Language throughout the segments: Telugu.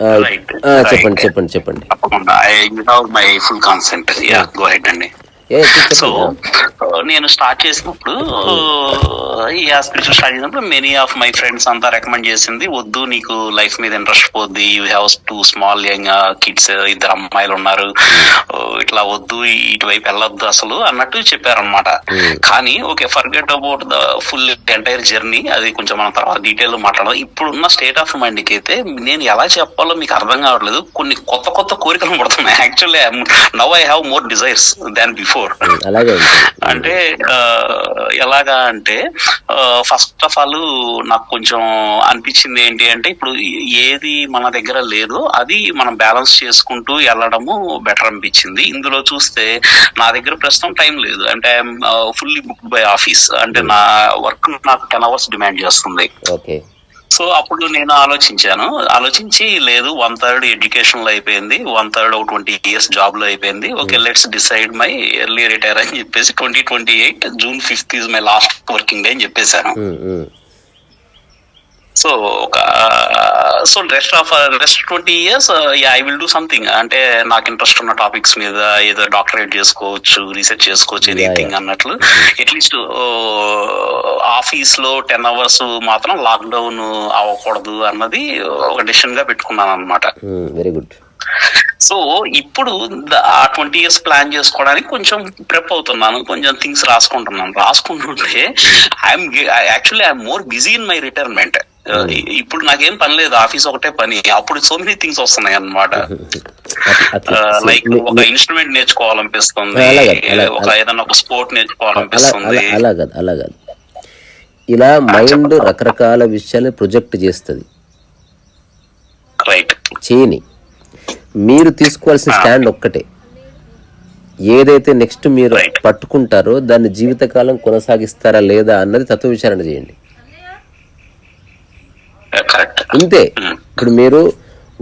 Right. ఆ, చెప్పండి. చెప్పండి చెప్పండి తప్పకుండా I my full consent yeah go ahead అండి. సో నేను స్టార్ట్ చేసినప్పుడు ఈ స్పిరిచువల్ స్టార్ట్ చేసినప్పుడు మెనీ ఆఫ్ మై ఫ్రెండ్స్ అంతా రికమెండ్ చేసింది వద్దు నీకు లైఫ్ మీద ఇంట్రెస్ట్ పోద్ది you have two small young kids ఇద్దరు అమ్మాయిలు ఉన్నారు. Oh, ఇట్లా వద్దు ఇటువైపు వెళ్ళొద్దు అసలు అన్నట్టు చెప్పారనమాట కానీ okay forget about the full entire journey అది కొంచెం మనం తర్వాత డీటెయిల్ మాట్లాడదాం. ఇప్పుడున్న స్టేట్ ఆఫ్ మైండ్కి అయితే నేను ఎలా చెప్పాలో మీకు అర్థం కావట్లేదు. కొన్ని కొత్త కొత్త కోరికలు పడుతున్నాయి. Actually now I have more desires than before అంటే ఎలాగా అంటే ఫస్ట్ ఆఫ్ ఆల్ నాకు కొంచెం అనిపించింది ఏంటి అంటే ఇప్పుడు ఏది మన దగ్గర లేదో అది మనం బ్యాలెన్స్ చేసుకుంటూ వెళ్ళడము బెటర్ అనిపించింది. ఇందులో చూస్తే నా దగ్గర ప్రస్తుతం టైం లేదు. అంటే ఫుల్లీ బుక్ బై ఆఫీస్ అంటే నా వర్క్ నాకు టెన్ అవర్స్ డిమాండ్ చేస్తుంది. ఓకే సో అప్పుడు నేను ఆలోచించాను. ఆలోచించి లేదు వన్ థర్డ్ ఎడ్యుకేషన్లో అయిపోయింది వన్ థర్డ్ ఒక ట్వంటీ ఇయర్స్ జాబ్లో అయిపోయింది. Okay let's decide my early retire అని చెప్పేసి twenty twenty eight June fifth is my last working day అని చెప్పేశాను. ఉమ్, ఉమ్, సో ఒక so rest of rest twenty years I will do something అంటే నాకు ఇంట్రెస్ట్ ఉన్న టాపిక్స్ మీద ఏదో డాక్టరేట్ చేసుకోవచ్చు రీసెర్చ్ చేసుకోవచ్చు ఎనీథింగ్. అన్నట్లు. అట్లీస్ట్ ఆఫీస్లో టెన్ అవర్స్ మాత్రం లాక్డౌన్ అవ్వకూడదు అన్నది ఒక డెసిషన్గా పెట్టుకున్నాను అనమాట వెరీ గుడ్ సో ఇప్పుడు ఆ ట్వంటీ ఇయర్స్ ప్లాన్ చేసుకోవడానికి కొంచెం ప్రెప్ అవుతున్నాను కొంచెం థింగ్స్ రాసుకుంటున్నాను. రాసుకుంటుంటే I'm actually I'm more busy in my retirement ఇప్పుడు నాకేం పని లేదు ఆఫీస్ ఒకటే పని అప్పుడు సో మెనీ థింగ్స్ వస్తున్నాయి అట్లా లైక్ ఒక ఇన్స్ట్రుమెంట్ నేర్చుకోవాలనిపిస్తుంది ఒక ఏదైనా ఒక స్పోర్ట్ నేర్చుకోవాలనిపిస్తుంది అలా అలా కాదు అలా కాదు. ఇలా మైండ్ రకరకాల విషయాలు ప్రొజెక్ట్ చేస్తుంది. రైట్ చేయని మీరు తీసుకోవాల్సిన స్టాండ్ ఒక్కటే. ఏదైతే నెక్స్ట్ మీరు. పట్టుకుంటారో దాన్ని జీవితకాలం కొనసాగిస్తారా లేదా అన్నది తత్వ విచారణ చేయండి. కరెక్ట్ ఇంతే ఇప్పుడు మీరు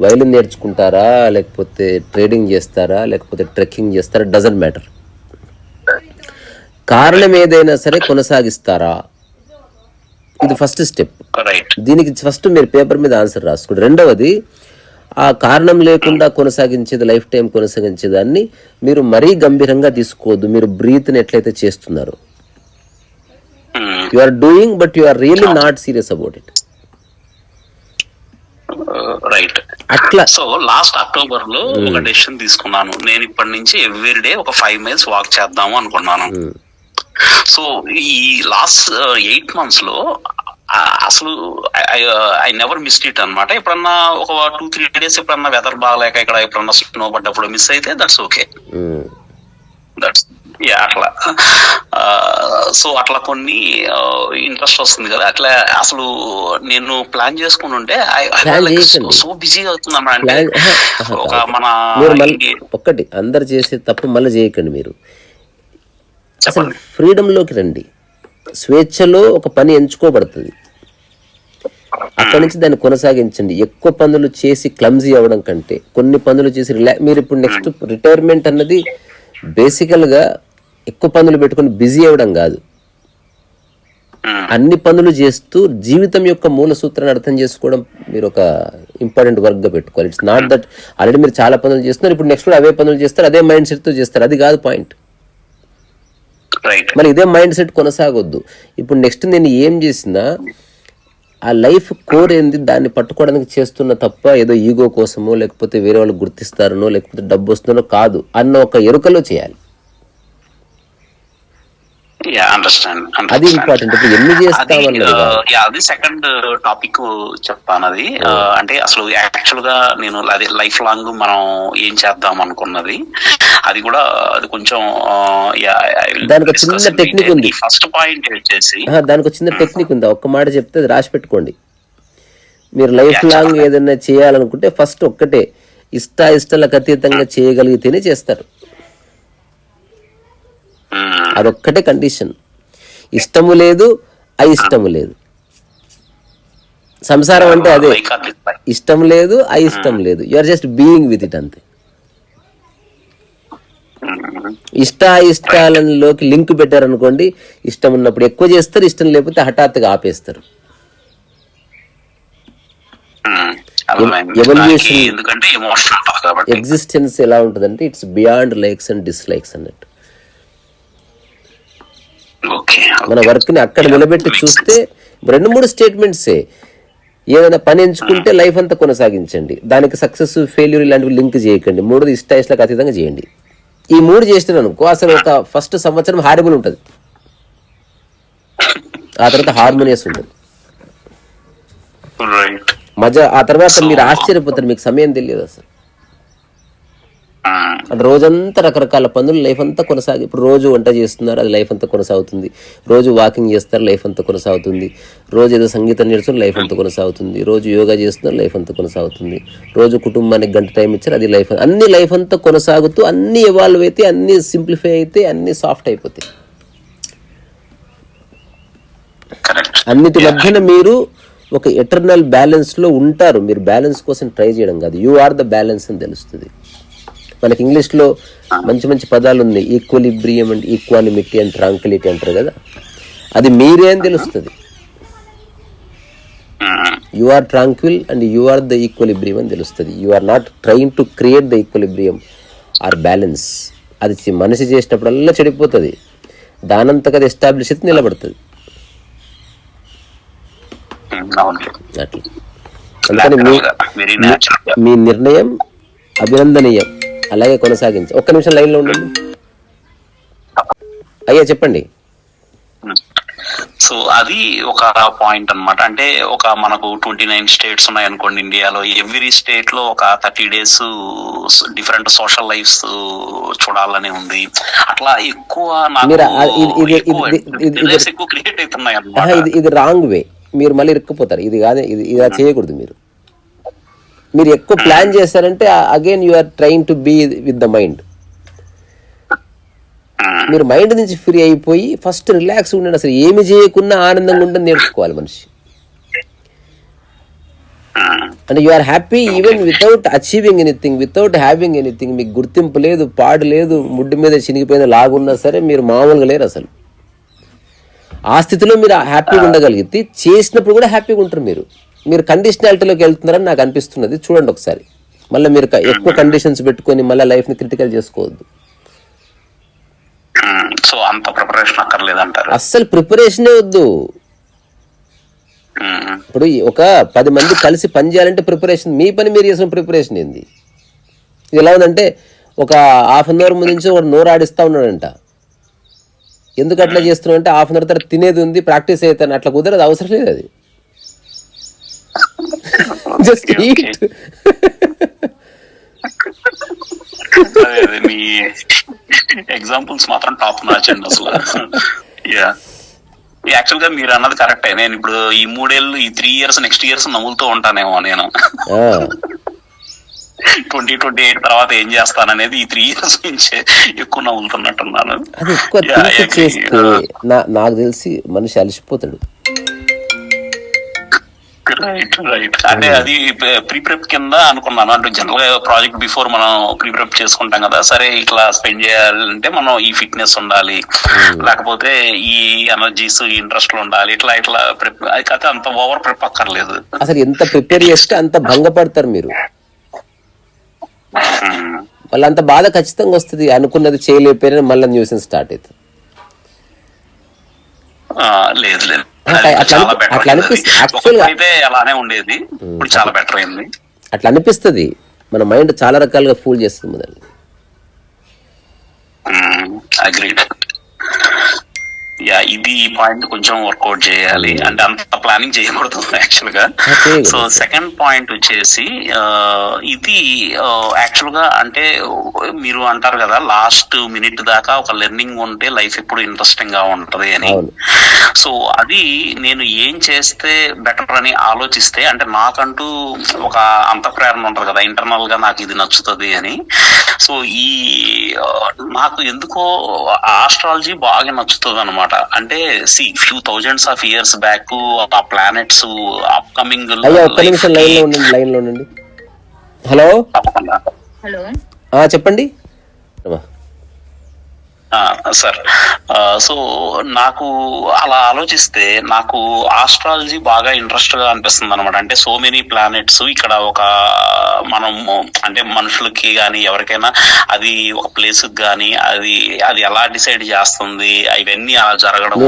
వైలిన్ నేర్చుకుంటారా లేకపోతే ట్రేడింగ్ చేస్తారా లేకపోతే ట్రెక్కింగ్ చేస్తారా డజంట్ మ్యాటర్. కారణం ఏదైనా సరే కొనసాగిస్తారా? ఇది ఫస్ట్ స్టెప్. దీనికి ఫస్ట్ మీరు పేపర్ మీద ఆన్సర్ రాసుకోండి. రెండవది ఆ కారణం లేకుండా కొనసాగించేది లైఫ్ టైం కొనసాగించేదాన్ని మీరు మరీ గంభీరంగా తీసుకోవద్దు. మీరు బ్రీత్ని ఎట్లయితే చేస్తున్నారు. You are doing but you are really not serious about it right అట్లా. సో లాస్ట్ అక్టోబర్లో ఒక డెసిషన్ తీసుకున్నాను. నేను ఇప్పటి నుంచి ఎవ్రీ డే ఒక ఫైవ్ మైల్స్ వాక్ చేద్దాము అనుకున్నాను. Hmm. సో ఈ లాస్ట్ ఎయిట్ మంత్స్లో అసలు ఐ నెవర్ మిస్ ఇట్ అన్నమాట. ఎప్పుడన్నా ఒక టూ త్రీ డేస్ ఎప్పుడన్నా వెదర్ బాగాలేక ఇక్కడ ఎప్పుడన్నా స్నో పడ్డప్పుడు మిస్ అయితే దట్స్ ఓకే దట్స్ యా అట్లా సో అట్లా కొన్ని ఇంట్రెస్ట్ వస్తుంది కదా. అట్లా అసలు నేను ప్లాన్ చేసుకుని ఉంటే. సో బిజీ అంటే ఒక. మన మళ్ళీ ఒక్కటి అందరు చేసే తప్పు మళ్ళీ చేయకండి మీరు. అసలు ఫ్రీడంలోకి రండి. స్వేచ్ఛలో ఒక పని ఎంచుకోబడుతుంది. అక్కడి నుంచి దాన్ని కొనసాగించండి. ఎక్కువ పనులు చేసి క్లమ్జీ అవ్వడం కంటే కొన్ని పనులు చేసి రిలా మీరు ఇప్పుడు నెక్స్ట్ రిటైర్మెంట్ అన్నది బేసికల్గా ఎక్కువ పనులు పెట్టుకొని బిజీ అవ్వడం కాదు. అన్ని పనులు చేస్తూ జీవితం యొక్క మూల సూత్రాన్ని అర్థం చేసుకోవడం మీరు ఒక ఇంపార్టెంట్ వర్క్గా పెట్టుకోవాలి. ఇట్స్ నాట్ దట్ ఆల్రెడీ మీరు చాలా పనులు చేస్తున్నారు ఇప్పుడు నెక్స్ట్ కూడా అవే పనులు చేస్తారు అదే మైండ్ సెట్తో చేస్తారు. అది కాదు పాయింట్ మరి ఇదే మైండ్ సెట్ కొనసాగొద్దు. ఇప్పుడు నెక్స్ట్ నేను ఏం చేసినా ఆ లైఫ్ కోర్ ఏంది? దాన్ని పట్టుకోవడానికి చేస్తున్న తప్ప ఏదో ఈగో కోసమో లేకపోతే వేరే వాళ్ళు గుర్తిస్తారనో లేకపోతే డబ్బు వస్తుందనో కాదు అన్న ఒక ఎరుకలో చేయాలి. అది ఇంపార్టెంట్ ఇప్పుడు ఎన్ని కాదు. అది సెకండ్ టాపిక్ చెప్తాను అది ఆ, అంటే అసలు యాక్చువల్గా నేను అది లైఫ్ లాంగ్ మనం ఏం చేద్దాం అనుకున్నది. అది కూడా అది కొంచెం దానికి చిన్న technique ఉంది. ఫస్ట్ పాయింట్ వచ్చేసి దానికి చిన్న టెక్నిక్ ఉంది. ఒక్క మాట చెప్తే అది రాసి పెట్టుకోండి. మీరు లైఫ్ లాంగ్ ఏదైనా చేయాలనుకుంటే ఫస్ట్ ఒక్కటే ఇష్ట ఇష్టాలకు అతీతంగా చేయగలిగితేనే చేస్తారు. అదొక్కటే కండిషన్ ఇష్టము లేదు అయిష్టము లేదు. సంసారం అంటే అదే. ఇష్టం లేదు అయిష్టం లేదు. You are just being with it అంతే. ఇష్ట ఇష్టాలలోకి లింక్ పెట్టారనుకోండి ఇష్టం ఉన్నప్పుడు ఎక్కువ చేస్తారు ఇష్టం లేకపోతే హఠాత్తుగా ఆపేస్తారు. ఎగ్జిస్టెన్స్ ఎలా ఉంటుందంటే it's beyond likes and dislikes అన్నట్టు. మన వర్క్ని అక్కడ నిలబెట్టి చూస్తే రెండు మూడు స్టేట్మెంట్సే. ఏదైనా పని ఎంచుకుంటే లైఫ్ అంతా కొనసాగించండి. దానికి సక్సెస్ ఫెయిల్యూర్ ఇలాంటివి లింక్ చేయకండి. మూడోది ఇష్ట ఇష్టలకు అతీతంగా చేయండి. ఈ మూడు చేసిన అనుకో అసలు ఒక ఫస్ట్ సంవత్సరం హారిబుల్ ఉంటుంది. ఆ తర్వాత హార్మోనియస్ ఉంటుంది మజా ఆ తర్వాత మీరు ఆశ్చర్యపోతారు మీకు సమయం తెలియదు అసలు. అంటే రోజంతా రకరకాల పనులు లైఫ్ అంతా కొనసాగి ఇప్పుడు రోజు వంట చేస్తున్నారు అది లైఫ్ అంతా కొనసాగుతుంది. రోజు వాకింగ్ చేస్తారు లైఫ్ అంతా కొనసాగుతుంది. రోజు ఏదో సంగీతం నేర్చుకుని లైఫ్ అంతా కొనసాగుతుంది. రోజు యోగా చేస్తున్నారు లైఫ్ అంతా కొనసాగుతుంది. రోజు కుటుంబానికి గంట టైం ఇచ్చారు అది లైఫ్ అన్ని లైఫ్ అంతా కొనసాగుతూ అన్ని ఎవాల్వ్ అయితే అన్ని సింప్లిఫై అయితే అన్ని సాఫ్ట్ అయిపోతాయి. అన్నిటి మధ్యన మీరు ఒక ఎటర్నల్ బ్యాలెన్స్లో ఉంటారు. మీరు బ్యాలెన్స్ కోసం ట్రై చేయడం కాదు. యు ఆర్ ద బ్యాలెన్స్ అని తెలుస్తుంది. మనకి ఇంగ్లీష్లో మంచి మంచి పదాలు ఉన్నాయి. Equilibrium and equanimity and tranquility అంటారు కదా? అది మీరే అని తెలుస్తుంది. You are tranquil and you are the equilibrium అని తెలుస్తుంది. You are not trying to create the equilibrium or balance అది మనిషి చేసినప్పుడల్లా చెడిపోతుంది. దానంతకు అది ఎస్టాబ్లిష్ అయితే నిలబడుతుంది. అట్లా. అందుకని మీ నిర్ణయం అభినందనీయం. అలాగే కొనసాగించ. ఒక్క నిమిషం లైన్లో ఉండండి. అయ్యా చెప్పండి. సో అది ఒక పాయింట్ అన్నమాట. అంటే ఒక మనకు ట్వంటీ నైన్ స్టేట్స్ ఉన్నాయి అనుకోండి ఇండియాలో. ఎవ్రీ స్టేట్లో ఒక thirty days different social lives చూడాలని ఉంది. అట్లా ఎక్కువ ఎక్కువ క్రియేట్ అవుతున్నాయి ఇది ఇది రాంగ్ వే మీరు మళ్ళీ ఇరుక్కుపోతారు. ఇది కాదే ఇది ఇలా చేయకూడదు మీరు. మీరు ఎక్కువ ప్లాన్ చేస్తారంటే again you are trying to be with the mind మీరు మైండ్ నుంచి ఫ్రీ అయిపోయి ఫస్ట్ రిలాక్స్ ఉండండి. అసలు ఏమి చేయకుండా ఆనందంగా ఉండని నేర్చుకోవాలి మనిషి. అంటే you are happy even without achieving anything without having anything మీకు గుర్తింపు లేదు పాడు లేదు ముడ్డు మీద చినిగిపోయిన లాగున్నా సరే మీరు మామూలుగా లేరు అసలు. ఆ స్థితిలో మీరు హ్యాపీగా ఉండగలిగితే చేసినప్పుడు కూడా హ్యాపీగా ఉంటారు మీరు. మీరు కండిషనాలిటీలోకి వెళ్తున్నారని నాకు అనిపిస్తున్నది. చూడండి ఒకసారి. మళ్ళీ మీరు ఎక్కువ కండిషన్స్ పెట్టుకొని మళ్ళీ లైఫ్ని క్రిటికల్ చేసుకోవద్దు. సో అంత ప్రిపరేషన్ అక్కర్లేదంటారు. అస్సలు ప్రిపరేషనే వద్దు. ఇప్పుడు ఒక పది మంది కలిసి పని చేయాలంటే ప్రిపరేషన్ మీ పని మీరు చేసిన ప్రిపరేషన్ ఏంది? ఇది ఎలా ఉందంటే ఒక హాఫ్ అన్ అవర్ ముందు నుంచి వాడు నోరు ఆడిస్తా ఉన్నాడంట. ఎందుకు అట్లా చేస్తున్నావు అంటే హాఫ్ అన్ అవర్ తర్వాత తినేది ఉంది ప్రాక్టీస్ అవుతాను అట్లా కుదరదు అవసరం లేదు అది. జస్ట్. ఈట్ మీ ఎగ్జాంపుల్స్ మాత్రం టాప్ నాచ్ అండి అసలు యా యాక్చువల్గా మీరు అన్నది కరెక్టే నేను ఇప్పుడు ఈ మూడేళ్ళు ఈ త్రీ ఇయర్స్ నెక్స్ట్ ఇయర్స్ నవ్వులుతూ ఉంటానేమో నేను ట్వంటీ ట్వంటీ ఎయిట్ తర్వాత ఏం చేస్తాననేది ఈ త్రీ ఇయర్స్ నుంచే ఎక్కువ నవ్వులుతున్నట్టున్నాను. నాకు తెలిసి మనిషి అలసిపోతాడు. రైట్ రైట్ అంటే అది ప్రీ ప్రెప్ కింద అనుకున్నాను. అంటే జనరల్గా ప్రాజెక్ట్ బిఫోర్ మనం ప్రీ ప్రెప్ చేసుకుంటాం కదా సరే ఇట్లా స్పెండ్ చేయాలంటే మనం ఈ ఫిట్నెస్ ఉండాలి. లేకపోతే ఈ ఎనర్జీస్ ఇంట్రెస్ట్ ఉండాలి. ఇట్లా ఇట్లా ప్రిప్ అది కాకపోతే అంత ఓవర్ ప్రిప్ అక్కర్లేదు. అసలు ఎంత ప్రిపేర్ చేస్తే అంత భంగపడతారు మీరు? Hmm. మళ్ళీ అంత బాధ ఖచ్చితంగా వస్తుంది. అనుకున్నది చేయలేకపోయినా మళ్ళీ న్యూసెన్స్ స్టార్ట్ అవుతుంది. ఆ, లేదు లేదు. అది చాలా బెటర్ అయితే అలానే ఉండేది. ఇప్పుడు చాలా బెటర్ అయింది. అట్లా అనిపిస్తుంది. మన మైండ్ చాలా రకాలుగా ఫూల్ చేస్తుంది మనల్ని. అగ్రీడ్ యా ఇది ఈ పాయింట్ కొంచెం వర్కౌట్ చేయాలి. అంటే అంత ప్లానింగ్ చేయకూడదు యాక్చువల్గా. సో సెకండ్ పాయింట్ వచ్చేసి ఇది యాక్చువల్గా అంటే మీరు అంటారు కదా లాస్ట్ మినిట్ దాకా ఒక లెర్నింగ్ ఉంటే లైఫ్ ఎప్పుడు ఇంట్రెస్టింగ్గా ఉంటది అని. సో అది నేను ఏం చేస్తే బెటర్ అని ఆలోచిస్తే అంటే నాకంటూ ఒక అంతఃప్రేరణ ఉంటది కదా ఇంటర్నల్గా నాకు ఇది నచ్చుతుంది అని. సో ఈ నాకు ఎందుకో ఆస్ట్రాలజీ బాగా నచ్చుతుంది అనమాట అంటే see few thousands of years back ఆ ప్లానెట్స్ అప్కమింగ్ ఉండండి లైన్లో ఉండండి. హలో? తప్పకుండా. హలో? చెప్పండి. సార్. సో నాకు అలా ఆలోచిస్తే నాకు ఆస్ట్రాలజీ బాగా ఇంట్రెస్ట్గా అనిపిస్తుంది అనమాట అంటే సో మెనీ ప్లానెట్స్ ఇక్కడ ఒక మనం అంటే మనుషులకి కానీ ఎవరికైనా అది ఒక ప్లేస్ కానీ అది అది ఎలా డిసైడ్ చేస్తుంది ఇవన్నీ అలా జరగడం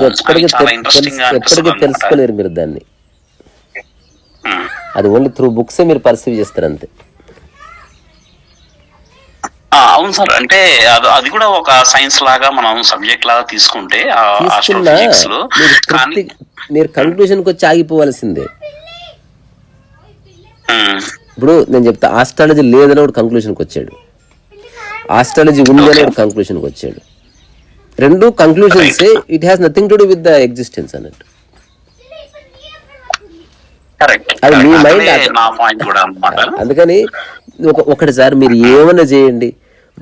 చాలా ఇంట్రెస్టింగ్గా అనిపిస్తుంది మీరు దాన్ని. అది ఓన్లీ త్రూ బుక్సే మీరు పర్సీవ్ చేస్తారు అంతే అవును సార్. అంటే అది కూడా ఒక సైన్స్ లాగా మనం సబ్జెక్ట్ లాగా తీసుకుంటే మీరు కంక్లూషన్కి వచ్చి ఆగిపోవాల్సిందే. ఇప్పుడు నేను చెప్తా ఆస్ట్రాలజీ లేదని ఒకటి కంక్లూషన్కి వచ్చాడు. ఆస్ట్రాలజీ ఉంది అని కంక్లూషన్కి వచ్చాడు. రెండు conclusions it has nothing to do with the existence అన్నట్టు. అది మీ అన్నమాట. అందుకని ఒక ఒకటిసారి మీరు ఏమన్నా చేయండి.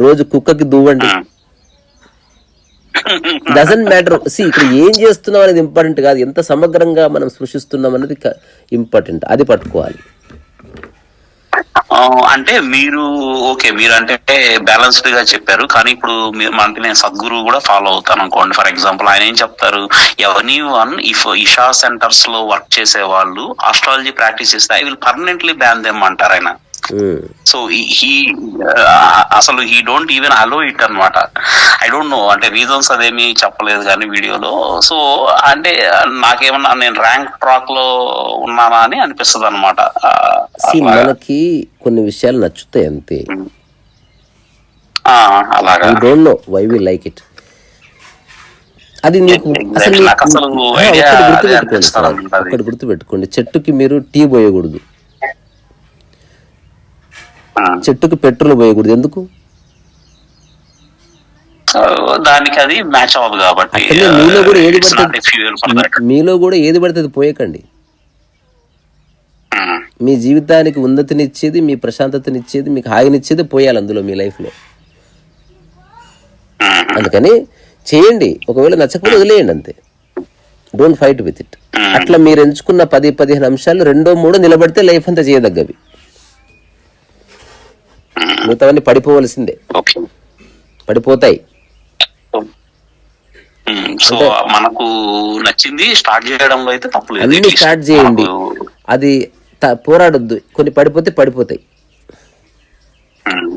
రోజు కుక్కకి దువ్వండి. డజంట్ మ్యాటర్ సి ఇక్కడ ఏం చేస్తున్నాం అనేది ఇంపార్టెంట్ కాదు. ఎంత సమగ్రంగా మనం సృష్టిస్తున్నాం అనేది ఇంపార్టెంట్ అది పట్టుకోవాలి. అంటే మీరు ఓకే మీరు అంటే బ్యాలెన్స్డ్గా చెప్పారు. కానీ ఇప్పుడు మీరు మనకి నేను సద్గురు కూడా ఫాలో అవుతాను అనుకోండి. ఫర్ ఎగ్జాంపుల్ ఆయన ఏం చెప్తారు? ఎవరి వన్ ఇఫ్ ఇషా సెంటర్స్లో వర్క్ చేసే వాళ్ళు ఆస్ట్రాలజీ ప్రాక్టీస్ చేస్తే I will permanently ban them అంటారు ఆయన. సో హీ అసలు he don't even allow it అన్నమాట. ఐ డోంట్ నో అంటే రీజన్స్ అదేమీ చెప్పలేదు కానీ వీడియోలో. సో అంటే నాకేమన్నా నేను ర్యాంక్ ట్రాక్లో ఉన్నానా అని అనిపిస్తుంది అనమాట మనకి కొన్ని విషయాలు నచ్చుతాయి అంతే. అలాగా. You don't know why we like it అది నీకు. అసలు గుర్తుపెట్టుకోండి గుర్తుపెట్టుకోండి. చెట్టుకి మీరు టీ పోయకూడదు. చెట్టుకి పెట్రోల్ పోయకూడదు. ఎందుకు? దానికి అది మ్యాచ్ అవ్వదు కాబట్టి మీలో కూడా ఏది పడితే. మీలో కూడా ఏది పడితే పోయకండి. మీ జీవితానికి ఉన్నతినిచ్చేది మీ ప్రశాంతతనిచ్చేది మీకు హాయినిచ్చేది పోయాలి అందులో మీ లైఫ్లో. అందుకని చేయండి. ఒకవేళ నచ్చకపోతే వదిలేయండి అంతే. డోంట్ ఫైట్ విత్ ఇట్ అట్లా మీరు ఎంచుకున్న పది పదిహేను అంశాలు రెండో మూడో నిలబడితే లైఫ్ అంతా చేయదగ్గవి. మిగతావన్నీ పడిపోవలసిందే. పడిపోతాయి. సో మనకు నచ్చింది స్టార్ట్ చేయడంలో అయితే అన్ని స్టార్ట్ చేయండి. అది పోరాడొద్దు. కొన్ని పడిపోతే పడిపోతాయి. ఉమ్,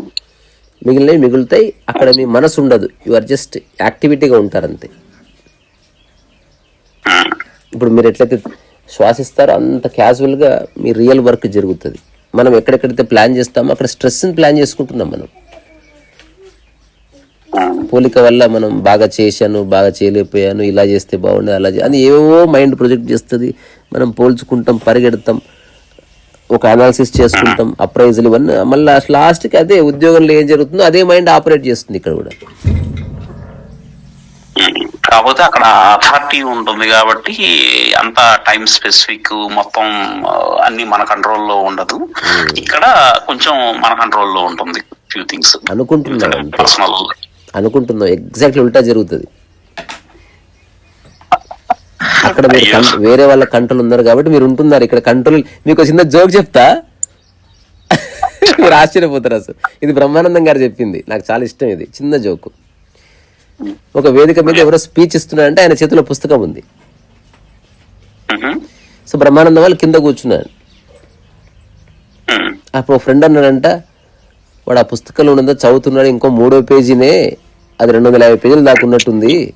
మిగిలినవి మిగులుతాయి. అక్కడ మీ మనసు ఉండదు. యు ఆర్ జస్ట్ యాక్టివిటీగా ఉంటారు అంతే. ఇప్పుడు మీరు ఎట్లయితే శ్వాసిస్తారో అంత క్యాజువల్గా మీ రియల్ వర్క్ జరుగుతుంది. మనం ఎక్కడెక్కడైతే ప్లాన్ చేస్తామో అక్కడ స్ట్రెస్ని ప్లాన్ చేసుకుంటున్నాం మనం. పోలిక వల్ల మనం బాగా చేశాను బాగా చేయలేకపోయాను ఇలా చేస్తే బాగుండే అలా అని ఏవో మైండ్ ప్రొజెక్ట్ చేస్తుంది. మనం పోల్చుకుంటాం పరిగెడతాం ఒక అనాలిసిస్ చేసుకుంటాం అప్రైజల్ ఇవన్నీ. మళ్ళీ లాస్ట్కి అదే ఉద్యోగంలో ఏం జరుగుతుందో అదే మైండ్ ఆపరేట్ చేస్తుంది ఇక్కడ కూడా. కాకపోతే అక్కడ అథారిటీ ఉంటుంది కాబట్టి అంత టైం స్పెసిఫిక్ మొత్తం అన్ని మన కంట్రోల్లో ఉండదు. ఇక్కడ కొంచెం మన కంట్రోల్లో ఉంటుంది ఫ్యూ థింగ్స్ అనుకుంటున్నాం పర్సనల్ అనుకుంటున్నాం ఎగ్జాక్ట్లీ ఉల్టా జరుగుతుంది. అక్కడ మీరు వేరే వాళ్ళ కంట్రోల్ ఉన్నారు కాబట్టి మీరు ఉంటున్నారు. ఇక్కడ కంట్రోల్ మీకు చిన్న జోక్ చెప్తా? మీరు ఆశ్చర్యపోతారు అసలు. ఇది బ్రహ్మానందం గారు చెప్పింది. నాకు చాలా ఇష్టం ఇది. చిన్న జోకు. ఒక వేదిక మీద ఎవరో స్పీచ్ ఇస్తున్నారంటే ఆయన చేతిలో పుస్తకం ఉంది. సో బ్రహ్మానందం వాళ్ళు కింద కూర్చున్నాడు అప్పుడు ఫ్రెండ్ అన్నాడంట వాడు ఆ పుస్తకంలో ఉన్నదో చదువుతున్నాడు ఇంకో మూడో పేజీనే అది రెండు వందల యాభై పేజీలు దాకా ఉన్నట్టుంది.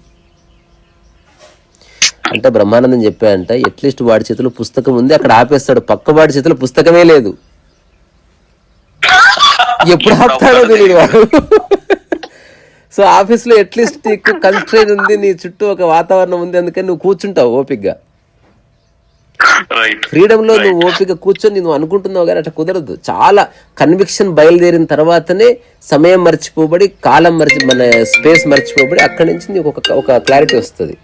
అంటే బ్రహ్మానందం చెప్పాడంట అట్లీస్ట్ వాడి చేతిలో పుస్తకం ఉంది అక్కడ ఆపేస్తాడు. పక్క వాడి చేతిలో పుస్తకమే లేదు. ఎప్పుడు ఆపుతాడో తెలియదు వాడు. సో ఆఫీస్లో అట్లీస్ట్ నీకు కన్స్ట్రైన్ ఉంది నీ చుట్టూ ఒక వాతావరణం ఉంది అందుకని నువ్వు కూర్చుంటావు ఓపిక్గా ఫ్రీడమ్లో నువ్వు ఓపిక కూర్చొని నువ్వు అనుకుంటున్నావు కానీ అట్లా కుదరదు. చాలా కన్విక్షన్ బయలుదేరిన తర్వాతనే సమయం మర్చిపోబడి కాలం మర్చి మన స్పేస్ మర్చిపోబడి అక్కడి నుంచి నీకు ఒక ఒక క్లారిటీ వస్తుంది.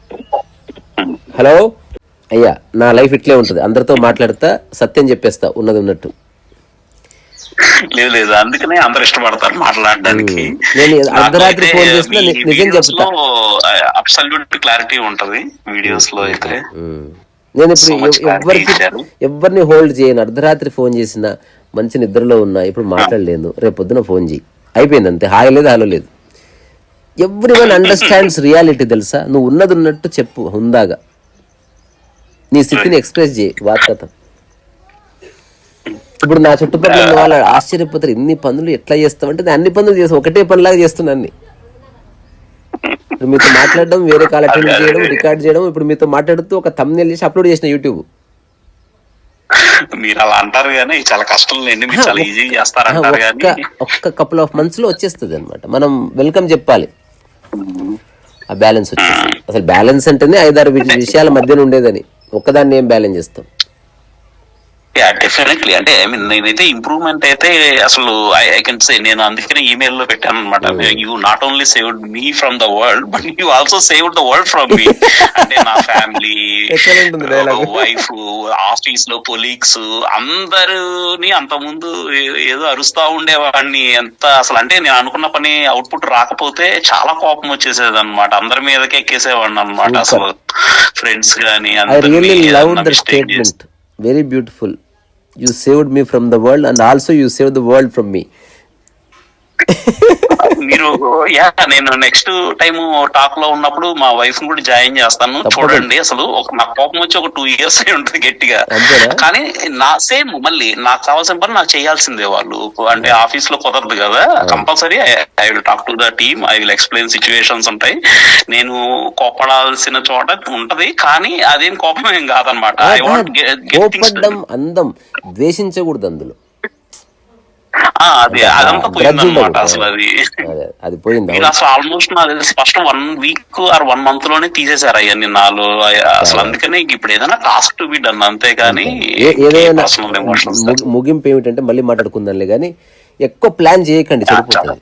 హలో అయ్యా నా లైఫ్ ఇట్లే ఉంటుంది. అందరితో మాట్లాడతా సత్యం చెప్పేస్తా ఉన్నది ఉన్నట్టు. లేదు లేదు. అందుకనే అందరు ఇష్టపడతారు మాట్లాడడానికి. అబ్సల్యూట్ క్లారిటీ ఉంటది వీడియోస్లో అయితే. నేను ఇప్పుడు So much ఎవ్- clarity ఎవ్వరికి ఇచ్చారు. ఎవరిని హోల్డ్ చేయను. అర్ధరాత్రి ఫోన్ చేసిన మంచి నిద్రలో ఉన్నా ఇప్పుడు మాట్లాడలేను. రేపు పొద్దున ఫోన్ చేయి అయిపోయింది అంతే. హాయి లేదు హాలో లేదు. ఎవ్రీ వన్ అండర్స్టాండ్స్ రియాలిటీ తెలుసా? నువ్వు ఉన్నది ఉన్నట్టు చెప్పు హుందాగా. నీ స్థితిని ఎక్స్ప్రెస్ చేయి. వార్తతం ఇప్పుడు నా చుట్టుపక్కల ఉన్న వాళ్ళు ఆశ్చర్యపోతారు ఇన్ని పనులు ఎట్లా చేస్తావంటే నేను అన్ని పనులు చేస్తాను ఒకటే పనిలాగా చేస్తున్నాను అన్ని. ఇప్పుడు మీతో మాట్లాడడం వేరే కాల్ అటెండ్ చేయడం రికార్డ్ చేయడం ఇప్పుడు మీతో మాట్లాడుతూ ఒక తమ్నేల్ చేసి అప్లోడ్ చేసిన యూట్యూబ్ మీరు అలా అంటారు కానీ చాలా కష్టం లేండి. మీరు చాలా ఈజీ చేస్తారంటారు ఒక్క కానీ. ఒక్క కపుల్ ఆఫ్ మంత్స్లో వచ్చేస్తుంది అనమాట మనం వెల్కమ్ చెప్పాలి. ఆ బ్యాలెన్స్ వచ్చేసి. అసలు బ్యాలెన్స్ అంటేనే ఐదారు విషయాల మధ్యన ఉండేదని. ఒక్కదాన్ని ఏం బ్యాలెన్స్ చేస్తాం? డెఫినెట్లీ అంటే ఐ మీన్ నేనైతే ఇంప్రూవ్మెంట్ అయితే అసలు ఐ కెన్ సే నేను అందుకనే ఈమెయిల్లో పెట్టాను అనమాట you not only saved me from the world but you also saved the world from me అంటే నా ఫ్యామిలీ. వైఫ్ ఆఫీస్లో కొలీగ్స్ అందరిని అంత ముందు ఏదో అరుస్తా ఉండేవాడిని. ఎంత అసలు అంటే నేను అనుకున్న పని అవుట్పుట్ రాకపోతే చాలా కోపం వచ్చేసేది అనమాట అందరి మీదకి ఎక్కేసేవాడిని అనమాట. అసలు. ఫ్రెండ్స్ గానీ ఐ అందరినీ very beautiful You saved me from the world and also you saved the world from me. మీరు యా నేను నెక్స్ట్ టైం టాక్లో ఉన్నప్పుడు మా వైఫ్ కూడా జాయిన్ చేస్తాను. చూడండి అసలు ఒక నాకు కోపం వచ్చి ఒక టూ ఇయర్స్ అయి ఉంటుంది గట్టిగా? కానీ నా సేమ్ మళ్ళీ నాకు కావాల్సిన పని నాకు చేయాల్సిందే వాళ్ళు. అంటే ఆఫీస్లో కుదరదు కదా. Compulsory I will talk to the team I will explain situations ఉంటాయి. నేను కోపడాల్సిన చోట ఉంటది కానీ అదేం కోపం ఏం కాదనమాట. ఐ వాంట్ అందం ద్వేషించకూడదు అందులో. అది అదంతా పోయిందన్నమాట అసలు అది. అదే పోయింది? అసలు ఆల్మోస్ట్ నాకు తెలిసి first one week or one మంత్లోనే తీసేశారు అవన్నీ నాలో. అసలు అందుకనే ఇప్పుడు ఏదైనా టాస్క్ టు బి డన్ అంతే. కానీ ఏదైనా ముగింపు ఏమిటంటే మళ్ళీ మాట్లాడుకుందాంలే కానీ ఎక్కువ ప్లాన్ చేయకండి సరిపోతుంది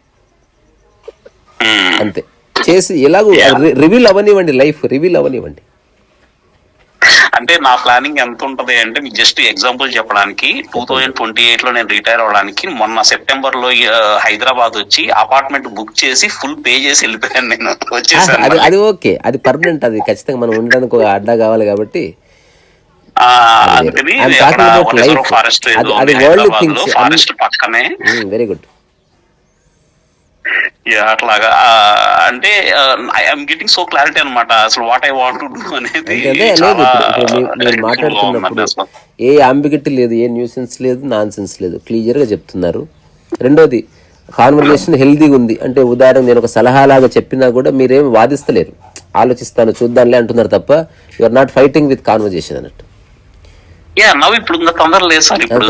అంతే. చేసి ఎలాగో రివీల్ అవనివ్వండి లైఫ్ రివీల్ అవనివ్వండి అంటే నా ప్లానింగ్ ఎంత ఉంటది అంటే మీకు జస్ట్ ఎగ్జాంపుల్ చెప్పడానికి టూ థౌజండ్ ట్వంటీ ఎయిట్లో నేను రిటైర్ అవడానికి మొన్న సెప్టెంబర్లో హైదరాబాద్ వచ్చి అపార్ట్మెంట్ బుక్ చేసి ఫుల్ పే చేసి వెళ్ళిపోయాను నేను. వచ్చేసాను అది ఓకే. అది పర్మనెంట్ అది ఖచ్చితంగా మనం ఉండడానికి ఒక అడ్డా కావాలి కాబట్టి. ఫారెస్ట్. ఫారెస్ట్ పక్కనే. వెరీ గుడ్ అట్లాగా. అంటే ఐఎమ్ గెటింగ్ సో క్లారిటీ అన్నమాట. అసలు వాట్ ఐ వాంట్ అనేది మాట్లాడుతున్నప్పుడు. ఏ అంబిగట్టి లేదు ఏ న్యూసెన్స్ లేదు నాన్ సెన్స్ లేదు. క్లియర్గా చెప్తున్నారు. రెండోది కాన్వర్జేషన్ హెల్దీగా ఉంది. అంటే ఉదాహరణ నేను ఒక సలహాలాగా చెప్పినా కూడా మీరేం వాదిస్తలేరు. ఆలోచిస్తాను చూద్దాంలే అంటున్నారు తప్ప you are not fighting with conversation అన్నట్టు. యా నవ్వు ఇప్పుడు ఇంకా తొందర లేదు సార్. ఇప్పుడు.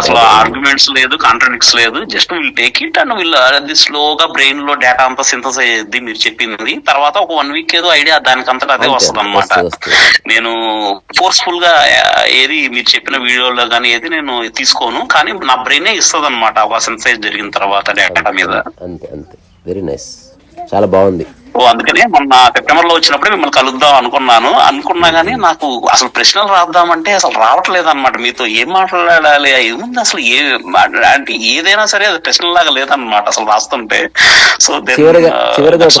అసలు ఆర్గ్యుమెంట్స్ లేదు కాంట్రడిక్ట్స్ లేదు. Just will take it and will అది స్లోగా బ్రెయిన్లో డేటా అంతా సింథసైజ్ అయ్యింది మీరు చెప్పింది. తర్వాత ఒక వన్ వీక్ ఏదో ఐడియా దానికంతటా అదే వస్తుంది అనమాట. నేను ఫోర్స్ఫుల్గా ఆ, ఏది మీరు చెప్పిన వీడియోలో కానీ ఏది నేను తీసుకోను. కానీ నా బ్రెయినే ఇస్తుంది అనమాట ఒక సింథసైజ్ జరిగిన తర్వాత డేటా మీద. అంతే అంతే. వెరీ నైస్ చాలా బాగుంది. ఓ అందుకనే మొన్న సెప్టెంబర్లో వచ్చినప్పుడే మిమ్మల్ని కలుద్దాం అనుకున్నాను. అనుకున్నా గానీ నాకు అసలు ప్రశ్నలు రాద్దామంటే అసలు రావట్లేదు అనమాట మీతో ఏం మాట్లాడాలి ఏముంది అసలు ఏ అంటే ఏదైనా సరే అది ప్రశ్నలాగా లేదన్నమాట అసలు రాస్తుంటే. సో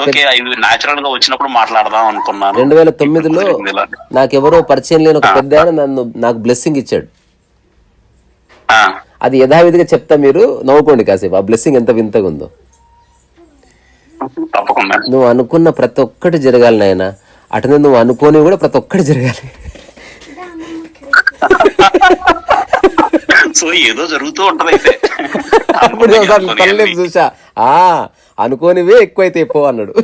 ఓకే అవి నాచురల్గా వచ్చినప్పుడు మాట్లాడదాం అనుకున్నాను. రెండు వేల తొమ్మిదిలో. నాకెవరో పరిచయం లేని ఒక పెద్ద నన్ను నాకు బ్లెస్సింగ్ ఇచ్చాడు. ఆ, అది యథావిధిగా చెప్తా మీరు నవ్వుకోండి కాసేపు. ఆ బ్లెస్సింగ్ ఎంత వింతగా ఉందో. తప్పకుండా. నువ్వు అనుకున్న ప్రతి ఒక్కటి జరగాలి నాయన. అటనే నువ్వు అనుకోని కూడా ప్రతి ఒక్కటి జరగాలి. సో ఏదో జరుగుతూ ఉంటది అయితే. అప్పుడు చూసా. ఆ అనుకోనివే ఎక్కువైతే పో అన్నాడు.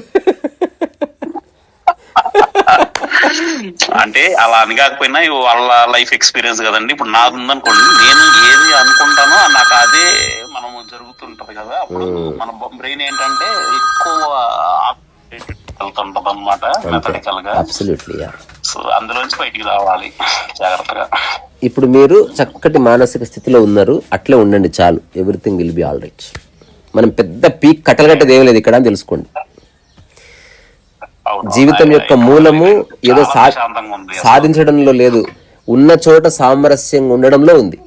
అంటే అలా అని కాకపోయినా వాళ్ళ లైఫ్ ఎక్స్పీరియన్స్ కదండి. ఇప్పుడు నాది ఉందనుకోండి నేను ఏది అనుకుంటానో నాకు అదే మనం జరుగుతుంటది కదా. అప్పుడు మన బ్రెయిన్ ఏంటంటే అనమాట మెథడికల్గా. అబ్సల్యూట్లీ సో అందులోంచి బయటికి రావాలి జాగ్రత్తగా. ఇప్పుడు మీరు చక్కటి మానసిక స్థితిలో ఉన్నారు అట్లే ఉండండి చాలు. Everything will be all right మనం పెద్ద పీక్ కట్టగట్టేది ఏం లేదు ఇక్కడ అని తెలుసుకోండి. జీవితం యొక్క మూలము ఏదో సాధించడంలో లేదు. ఉన్న చోట సామరస్యంగా ఉండడంలో ఉంది.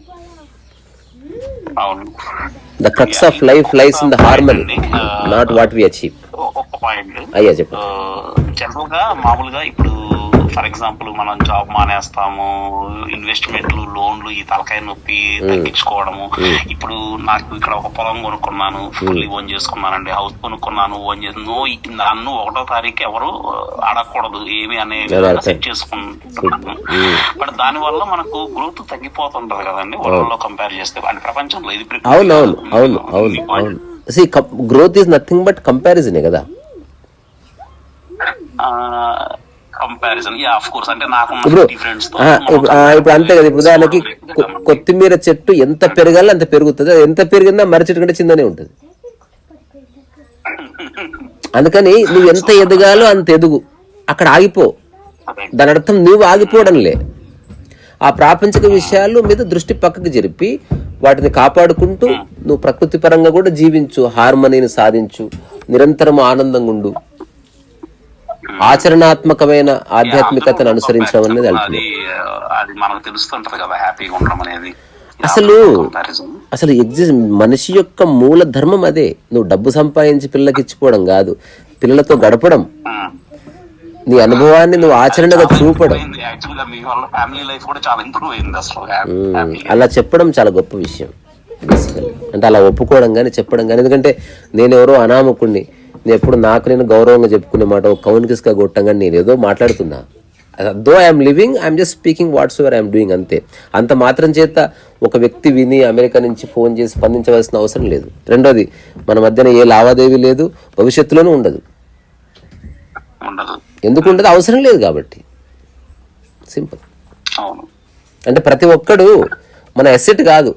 The crux of life life in the harmony not what we achieve point అయ్యా చెప్పు. జనరల్గా మామూలుగా ఇప్పుడు ఫర్ ఎగ్జాంపుల్ మనం జాబ్ మానేస్తాము ఇన్వెస్ట్మెంట్లు లోన్లు ఈ తలకాయ నొప్పి తగ్గించుకోవడము. ఇప్పుడు నాకు ఇక్కడ ఒక పొలం కొనుక్కున్నాను ఫుల్లీ ఓన్ చేసుకున్నానండి. హౌస్ కొనుక్కున్నాను ఓన్ చేసి నన్ను ఒకటో తారీఖు ఎవరు అడగకూడదు ఏమి అనే. సెట్ చేసుకుంటున్నాను. బట్ దాని వల్ల మనకు గ్రోత్ తగ్గిపోతుంటది కదండి వాళ్ళలో కంపేర్ చేస్తే. అంటే ప్రపంచంలో ఇది. అవును అవును. అవును గ్రోత్ ఈజ్ నథింగ్ బట్ కంపారిజనే కదా? కంపారిజన్ యా ఆఫ్ కోర్స్ అంటే నాకు ఇప్పుడు అంతే కదా. ఇప్పుడు ఉదాహరణకి కొత్తిమీర చెట్టు ఎంత పెరగాలో అంత పెరుగుతుంది. అది ఎంత పెరిగిందా మర్రి చెట్టు కంటే చిన్ననే ఉంటుంది. అందుకని నువ్వు ఎంత ఎదగాలో అంత ఎదుగు. అక్కడ ఆగిపో. దాని అర్థం నువ్వు ఆగిపోవడంలే ఆ ప్రాపంచిక విషయాలు మీద దృష్టి పక్కకు జరిపి వాటిని కాపాడుకుంటూ నువ్వు ప్రకృతి పరంగా కూడా జీవించు. హార్మనీని సాధించు. నిరంతరం ఆనందంగా ఉండు. ఆచరణాత్మకమైన ఆధ్యాత్మికతను అనుసరించడం అనేది అది అల్టిమేట్. అది మనకు తెలుస్తుంటది కదా హ్యాపీగా ఉండడం అనేది. అసలు అసలు ఎగ్జిస్ట్ మనిషి యొక్క మూల ధర్మం అదే. నువ్వు డబ్బు సంపాదించి పిల్లలకి ఇచ్చుకోవడం కాదు పిల్లలతో గడపడం. నీ అనుభవాన్ని నువ్వు ఆచరణగా చూపడం. అలా చెప్పడం చాలా గొప్ప విషయం. అంటే అలా ఒప్పుకోవడం కానీ చెప్పడం కానీ ఎందుకంటే నేను ఎవరో అనామకుణ్ణి. నేను ఎప్పుడు నాకు నేను గౌరవంగా చెప్పుకునే మాట ఒక కౌన్కిస్గా కొట్టం కానీ నేను ఏదో మాట్లాడుతున్నా. Though I'm living I'm just speaking whatsoever I'm doing అంతే. అంత మాత్రం చేత ఒక వ్యక్తి విని అమెరికా నుంచి ఫోన్ చేసి స్పందించవలసిన అవసరం లేదు. రెండోది మన మధ్యన ఏ లావాదేవీ లేదు భవిష్యత్తులోనూ ఉండదు. ఎందుకు ఉండదు? అవసరం లేదు కాబట్టి. సింపుల్. అంటే ప్రతి ఒక్కడు మన ఎసెట్ కాదు.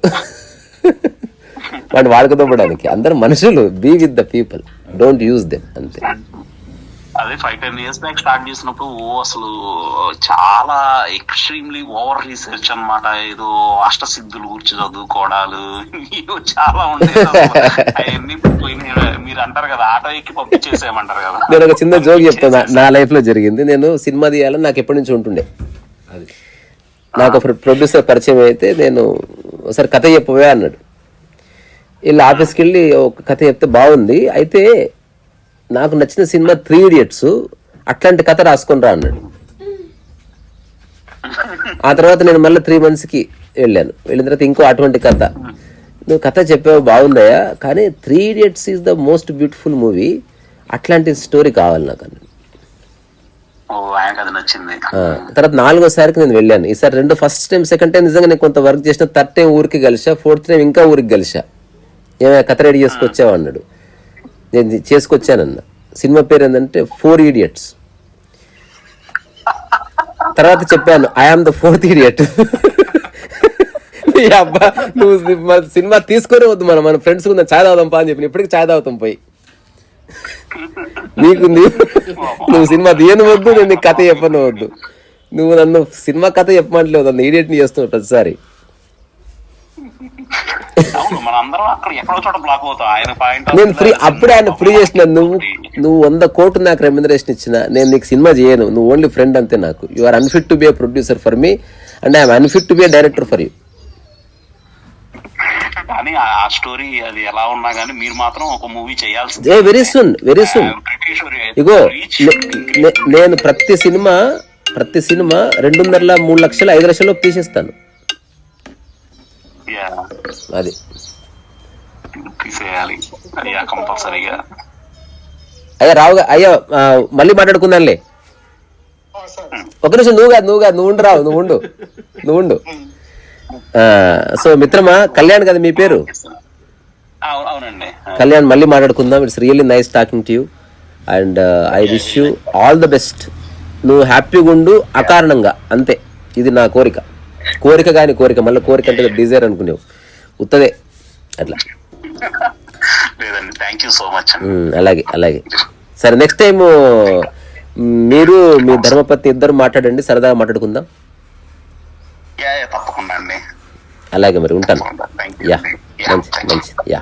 వాడిని వాడుకదొబ్బడానికి. అందరు మనుషులు. Be with the people don't use them అంతే. అదే five ten years back start చేసినప్పుడు ఓ అసలు చాలా ఎక్స్ట్రీమ్లీ ఓవర్ రీసెర్చ్ అన్నమాట. ఏదో అష్టసిద్ధులు గురించి చదువుకోవడాలు చాలా ఉండేది అవన్నీ మీరు అంటారు కదా ఆటో ఎక్కి పంపించేసేయమంటారు కదా. నేను ఒక చిన్న జోక్ చెప్తాను నా లైఫ్లో జరిగింది. నేను సినిమా తీయాలని నాకు ఎప్పటి నుంచి ఉంటుండే. నాకు ప్రొడ్యూసర్ పరిచయం అయితే నేను ఒకసారి కథ చెప్పవే అన్నాడు. వీళ్ళు ఆఫీస్కి వెళ్ళి ఒక కథ చెప్తే బాగుంది. అయితే నాకు నచ్చిన సినిమా త్రీ ఇడియట్స్. అట్లాంటి కథ రాసుకొని రా అన్నాడు. ఆ తర్వాత నేను మళ్ళీ త్రీ మంత్స్కి వెళ్ళాను. వెళ్ళిన తర్వాత ఇంకో అటువంటి కథ. నువ్వు కథ చెప్పావు బాగుందయ్యా కానీ three idiots is the most beautiful movie. అట్లాంటి స్టోరీ కావాలి నాకు అన్నాడు. ఆ, తర్వాత నాలుగోసారికి నేను వెళ్ళాను. ఈసారి రెండు ఫస్ట్ టైం సెకండ్ టైం నిజంగా నేను కొంత వర్క్ చేసిన థర్డ్ టైం ఊరికి కలిసా ఫోర్త్ టైం ఇంకా ఊరికి కలిసా ఏమైనా కథ రెడీ చేసుకొచ్చావు అన్నాడు. నేను చేసుకొచ్చానన్న. సినిమా పేరు ఏంటంటే ఫోర్ ఈడియట్స్ తర్వాత చెప్పాను ఐఆమ్ ద ఫోర్త్ ఈడియట్ అబ్బా నువ్వు సినిమా సినిమా తీసుకొని వద్దు మనం మన ఫ్రెండ్స్ ఉందా చాయ్ తాగుదాం పా అని చెప్పి ఇప్పటికి చాయ్ తాగుతాం పోయి. నీకు నీ- నువ్వు సినిమా తీయను వద్దు నేను నీకు కథ చెప్పను వద్దు. నువ్వు నన్ను సినిమా కథ చెప్పమంటలేవు నన్ను ఇడియట్ని చేస్తున్నావు ప్రతిసారి. అవును మన అందరం అక్కడ ఎక్కడో చోట బ్లాక్ అవుతాం. ఆయన పాయింట్ నేను ఫ్రీ అప్పుడే ఆయన ఫ్రీ చేసిన నువ్వు నువ్వు వంద కోట్లు నాకు రెమ్యునరేషన్ ఇచ్చిన నేను నీకు సినిమా చేయను. నువ్వు ఓన్లీ ఫ్రెండ్ అంతే నాకు. You are unfit to be a producer for me and I'm unfit to be a director for you కానీ ఆ స్టోరీ అది ఎలా ఉన్నా గానీ మీరు మాత్రం ఒక మూవీ చేయాల్సింది. వెరీ సున్ వెరీ సున్ ఇగో నేను ప్రతి సినిమా ప్రతి సినిమా రెండున్నర మూడు లక్షలు ఐదు లక్షలు తీసేస్తాను. అది తీసేయాలి అయ్యా కంపల్సరీగా అయ్యా రావుగా అయ్యా మళ్ళీ మాట్లాడుకుందాంలే. ఒక నిమిషం నువ్వు కాదు నువ్వు కాదు. నువ్వు ఉండు రావు నువ్వు ఉండు. నువ్వు ఉండు. ఆ, సో మిత్రమా కళ్యాణ్ కదా మీ పేరు? కళ్యాణ్ మళ్ళీ మాట్లాడుకుందాం. It's really nice talking to you and I wish you all the best నువ్వు హ్యాపీగా ఉండు అకారణంగా. అంతే. ఇది నా కోరిక. కోరిక కాని కోరిక మళ్ళీ కోరిక అంటే డిజైర్ అనుకునేవు. ఉత్తదే. అట్లా. లేదండి థ్యాంక్ యూ సో మచ్ అండి. ఉమ్, అలాగే అలాగే. సరే నెక్స్ట్ టైం మీరు మీ ధర్మపత్ని ఇద్దరు మాట్లాడండి సరదాగా మాట్లాడుకుందాం. తప్పకుండా అండి. అలాగే మరి ఉంటాను. యా యూ మంచి మంచి యా.